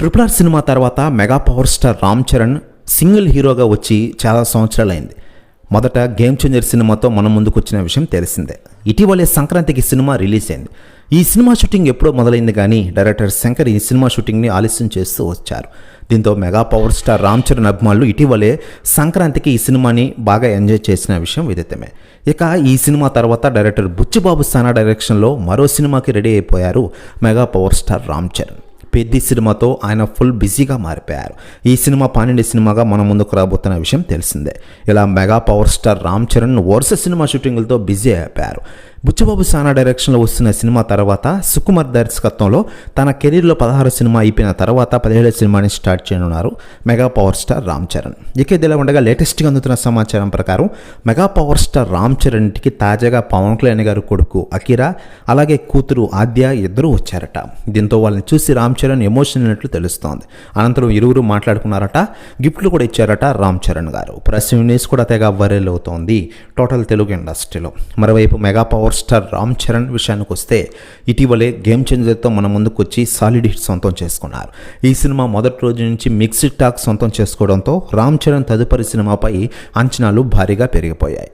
Triple R cinema తర్వాత mega power star Ram Charan single హీరోగా వచ్చి చాలా సంవత్సరాలైంది. మొదట గేమ్ చేంజర్ సినిమాతో మనం ముందుకు వచ్చిన విషయం తెలిసిందే. ఇటీవలే సంక్రాంతికి సినిమా రిలీజ్ అయింది. ఈ సినిమా షూటింగ్ ఎప్పుడో మొదలైంది కానీ డైరెక్టర్ శంకర్ ఈ సినిమా షూటింగ్ని ఆలస్యం చేస్తూ వచ్చారు. దీంతో mega power star Ram Charan అభిమానులు ఇటీవలే సంక్రాంతికి ఈ సినిమాని బాగా ఎంజాయ్ చేసిన విషయం విదితమే. ఇక ఈ సినిమా తర్వాత డైరెక్టర్ బుచ్చిబాబు సానా డైరెక్షన్లో మరో సినిమాకి రెడీ అయిపోయారు mega power star Ram Charan. పెద్ద సినిమాతో ఆయన ఫుల్ బిజీగా మారిపోయారు. ఈ సినిమా పన్నెండు సినిమాగా మన ముందుకు రాబోతున్న విషయం తెలిసిందే. ఇలా mega power star Ram Charan వరుస సినిమా షూటింగ్లతో బిజీ అయిపోయారు. బుచ్చబాబు సానా డైరెక్షన్లో వస్తున్న సినిమా తర్వాత సుకుమార్ దర్శకత్వంలో తన కెరీర్లో పదహారు సినిమా అయిపోయిన తర్వాత పదిహేడు సినిమాని స్టార్ట్ చేయనున్నారు mega power star Ram Charan. ఇక ఇదిలా ఉండగా లేటెస్ట్గా అందుతున్న సమాచారం ప్రకారం mega power star Ram Charan ఇంటికి తాజాగా పవన్ కళ్యాణ్ గారు కొడుకు అకిరా అలాగే కూతురు ఆద్య ఇద్దరు వచ్చారట. దీంతో వాళ్ళని చూసి రామ్ చరణ్ ఎమోషన్ అయినట్లు తెలుస్తోంది. అనంతరం ఇరువురు మాట్లాడుకున్నారట. గిఫ్ట్లు కూడా ఇచ్చారట రామ్ చరణ్ గారు. ప్రెస్ న్యూస్ కూడా తెగ వైరల్ అవుతోంది టోటల్ తెలుగు ఇండస్ట్రీలో. మరోవైపు mega power power star Ram Charan విషయానికి వస్తే ఇటీవలే గేమ్ చేంజర్తో మన ముందుకు వచ్చి సాలిడ్ హిట్ సొంతం చేసుకున్నారు. ఈ సినిమా మొదటి రోజు నుంచి మిక్స్డ్ టాక్ సొంతం చేసుకోవడంతో రామ్ చరణ్ తదుపరి సినిమాపై అంచనాలు భారీగా పెరిగిపోయాయి.